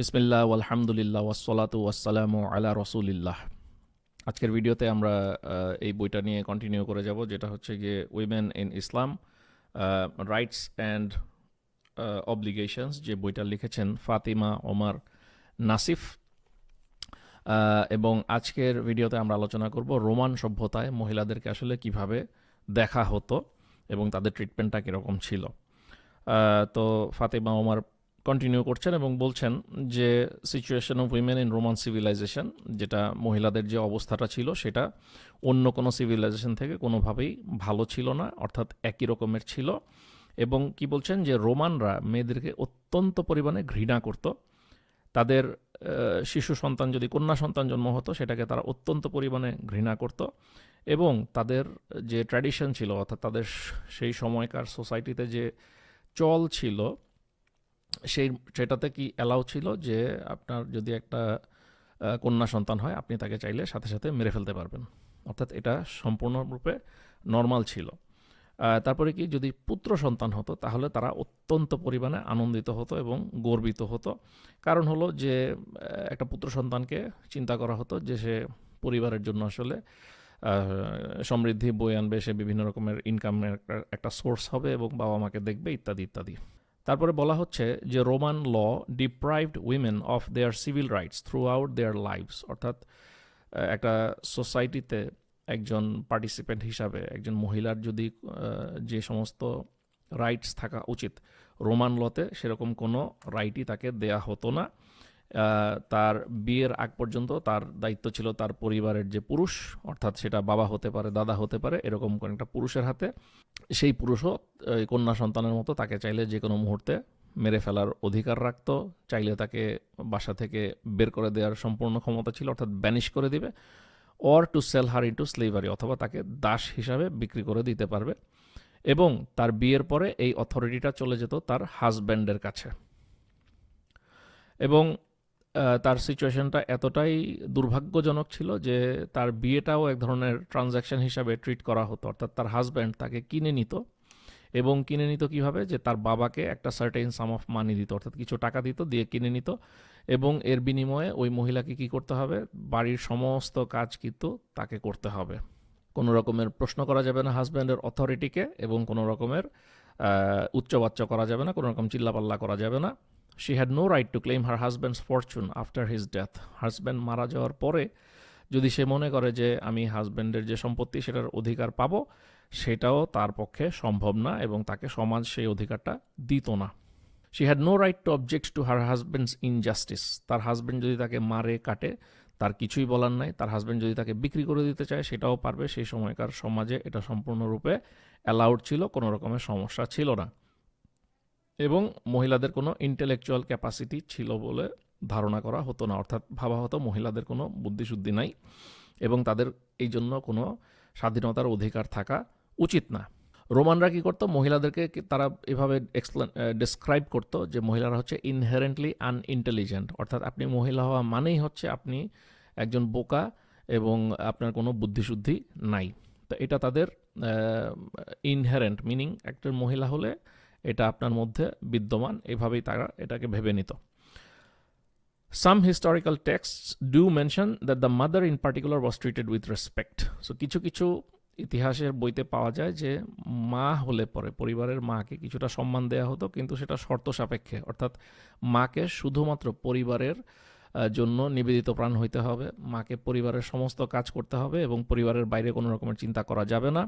বিসমিল্লাহ আলহামদুলিল্লাহ ওয়াসসালাতু ওয়াসসালামু আলা রসুলিল্লাহ। আজকের ভিডিওতে আমরা এই বইটা নিয়ে কন্টিনিউ করে যাব, যেটা হচ্ছে গিয়ে women in Islam rights and obligations যে বইটা লিখেছেন ফাতিমা ওমার নাসিফ। এবং আজকের ভিডিওতে আমরা আলোচনা করব রোমান সভ্যতায় মহিলাদেরকে আসলে কীভাবে দেখা হতো এবং তাদের ট্রিটমেন্টটা কীরকম ছিল। তো ফাতেমা ওমর কন্টিনিউ করছেন এবং বলছেন যে situation of women in Roman civilisation যেটা মহিলাদের যে অবস্থাটা ছিল, সেটা অন্য কোনো সিভিলাইজেশন থেকে কোনোভাবেই ভালো ছিল না, অর্থাৎ একই রকমের ছিল। এবং কি বলছেন যে রোমানরা মেয়েদেরকে অত্যন্ত পরিমাণে ঘৃণা করত। তাদের শিশু সন্তান যদি কন্যা সন্তান জন্ম হতো, সেটাকে তারা অত্যন্ত পরিমাণে ঘৃণা করত। এবং তাদের যে ট্র্যাডিশন ছিল, অর্থাৎ তাদের সেই সময়কার সোসাইটিতে যে চল ছিল সেই সেটাতে কি অ্যালাউ ছিল যে আপনার যদি একটা কন্যা সন্তান হয়, আপনি তাকে চাইলে সাথে সাথে মেরে ফেলতে পারবেন। অর্থাৎ এটা সম্পূর্ণরূপে নর্মাল ছিল। তারপরে কি যদি পুত্র সন্তান হতো, তাহলে তারা অত্যন্ত পরিমাণে আনন্দিত হতো এবং গর্বিত হতো। কারণ হলো যে একটা পুত্র সন্তানকে চিন্তা করা হতো যে সে পরিবারের জন্য আসলে সমৃদ্ধি বয়ে আনবে, সে বিভিন্ন রকমের ইনকামের একটা- একটা সোর্স হবে এবং বাবা মাকে দেখবে, ইত্যাদি ইত্যাদি। তারপরে বলা হচ্ছে যে Roman law deprived women of their civil rights throughout their lives অর্থাৎ একটা সোসাইটিতে একজন পার্টিসিপেন্ট হিসাবে, একজন মহিলার যদি যে সমস্ত রাইটস থাকা উচিত, রোমান লতে সেরকম কোনো রাইটই তাকে দেয়া হতো না। তার বিয়ের আগ পর্যন্ত তার দায়িত্ব ছিল তার পরিবারের যে পুরুষ, অর্থাৎ সেটা বাবা হতে পারে, দাদা হতে পারে, এরকম কোনো একটা পুরুষের হাতে। সেই পুরুষও কন্যা সন্তানের মতো তাকে চাইলে যে কোনো মুহূর্তে মেরে ফেলার অধিকার রাখত, চাইলে তাকে বাসা থেকে বের করে দেওয়ার সম্পূর্ণ ক্ষমতা ছিল, অর্থাৎ ব্যানিশ করে দিবে or to sell her into slavery অথবা তাকে দাস হিসাবে বিক্রি করে দিতে পারবে। এবং তার বিয়ের পরে এই অথরিটিটা চলে যেত তার হাজব্যান্ডের কাছে। এবং তার সিচুয়েশনটা এতটাই দুর্ভাগ্যজনক ছিল যে তার বিয়েটাও এক ধরনের ট্রানজ্যাকশন হিসাবে ট্রিট করা হতো। অর্থাৎ তার হাজব্যান্ড তাকে কিনে নিত এবং কিনে নিত কীভাবে? যে তার বাবাকে একটা সার্টেন সাম অফ মানি দিত অর্থাৎ কিছু টাকা দিত দিয়ে কিনে নিত এবং এর বিনিময়ে ওই মহিলাকে কি করতে হবে? বাড়ির সমস্ত কাজ কিন্তু তাকে করতে হবে। কোনো রকমের প্রশ্ন করা যাবে না হাজব্যান্ডের অথরিটিকে এবং কোনো রকমের আহ, উচ্চবাচ্য করা যাবে না কোনো রকম চিল্লাপাল্লা করা যাবে না। She had no right to claim her husband's fortune after his death husband মারা যাওয়ার পরে যদি সে মনে করে যে আমি হাজব্যান্ডের যে সম্পত্তি সেটার অধিকার পাবো, সেটাও তার পক্ষে সম্ভব না এবং তাকে সমাজ সেই অধিকারটা দিত না। She had no right to object to her husband's injustice তার হাজব্যান্ড যদি তাকে মারে, কাটে, তার কিছুই বলার নাই। তার হাজব্যান্ড যদি তাকে বিক্রি করে দিতে চায়, সেটাও পারবে। সেই সময়কার সমাজে এটা সম্পূর্ণরূপে অ্যালাউড ছিল, কোনো রকমের সমস্যা ছিল না। এবং মহিলাদের কোনো ইন্টেলেকচুয়াল ক্যাপাসিটি ছিল বলে ধারণা করা হতো না। অর্থাৎ ভাবা হতো মহিলাদের কোনো বুদ্ধিশুদ্ধি নাই এবং তাদের এই জন্য কোনো স্বাধীনতার অধিকার থাকা উচিত না। রোমানরা কী করতো? মহিলাদেরকে তারা এভাবে এক্সপ্লেন ডিসক্রাইব করতো যে মহিলারা হচ্ছে ইনহেরেন্টলি আনইন্টেলিজেন্ট অর্থাৎ আপনি মহিলা হওয়া মানেই হচ্ছে আপনি একজন বোকা এবং আপনার কোনো বুদ্ধিশুদ্ধি নাই। তো এটা তাদের ইনহেরেন্ট মিনিং একজন মহিলা হলে এটা আপনার মধ্যে বিদ্যমান। এভাবেই তারা এটাকে ভেবে নিত। Some historical text do mention that the mother in particular was treated with respect so কিছু কিছু ইতিহাসের বইতে পাওয়া যায় যে মা হলে পরে, পরিবারের মাকে কিছুটা সম্মান দেওয়া হতো, কিন্তু সেটা শর্ত সাপেক্ষে। অর্থাৎ মাকে শুধুমাত্র পরিবারের জন্য নিবেদিত প্রাণ হইতে হবে। মাকে পরিবারের সমস্ত কাজ করতে হবে এবং পরিবারের বাইরে কোনো রকমের চিন্তা করা যাবে না।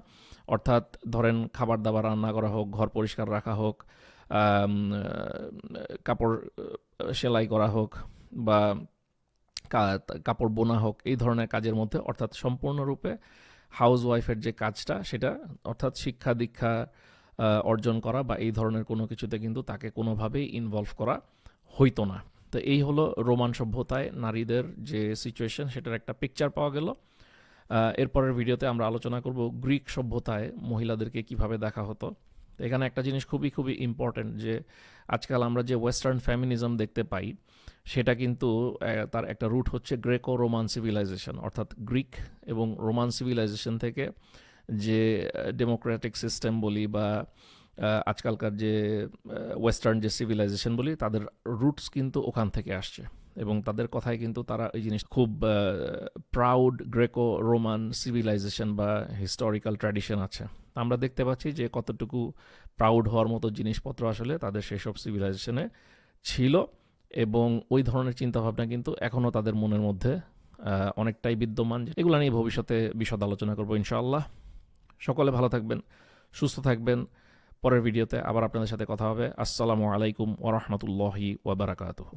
অর্থাৎ ধরেন খাবার দাবার, রান্না করা হোক, ঘর পরিষ্কার রাখা হোক কাপড় সেলাই করা হোক বা কাপড় বোনা হোক, এই ধরনের কাজের মধ্যে। অর্থাৎ সম্পূর্ণরূপে হাউস ওয়াইফের যে কাজটা, সেটা অর্থাৎ শিক্ষা, দীক্ষা অর্জন করা বা এই ধরনের কোনো কিছুতে কিন্তু তাকে কোনোভাবেই ইনভলভ করা হইতো না। তো এই হলো রোমান সভ্যতায় নারীদের যে সিচুয়েশন সেটার একটা পিকচার পাওয়া গেল। এরপরের ভিডিওতে আমরা আলোচনা করব গ্রিক সভ্যতায় মহিলাদেরকে কীভাবে দেখা হতো। এখানে একটা জিনিস খুবই খুবই ইম্পর্ট্যান্ট যে আজকাল আমরা যে ওয়েস্টার্ন ফ্যামিনিজম দেখতে পাই, সেটা কিন্তু তার একটা রুট হচ্ছে গ্রেকো রোমান সিভিলাইজেশন অর্থাৎ গ্রিক এবং রোমান সিভিলাইজেশন থেকে যে ডেমোক্রেটিক সিস্টেম বলি বা আজকালকার যে ওয়েস্টার্ন যে সিভিলাইজেশন বলি, তাদের রুটস কিন্তু ওখান থেকে আসছে। এবং তাদের কথায় কিন্তু তারা এই জিনিস খুব প্রাউড গ্রেকো রোমান সিভিলাইজেশন বা হিস্টোরিক্যাল ট্র্যাডিশন আছে। আমরা দেখতে পাচ্ছি যে কতটুকু প্রাউড হওয়ার মতো জিনিসপত্র আসলে তাদের সেসব সিভিলাইজেশনে ছিল। এবং ওই ধরনের চিন্তাভাবনা কিন্তু এখনও তাদের মনের মধ্যে অনেকটাই বিদ্যমান। এগুলো নিয়ে ভবিষ্যতে বিশদ আলোচনা করব ইনশাআল্লাহ। সকলে ভালো থাকবেন, সুস্থ থাকবেন। পরের ভিডিওতে আবার আপনাদের সাথে কথা হবে। আসসালামু আলাইকুম ওরহমতুল্লাহি ওবরাকাতুহু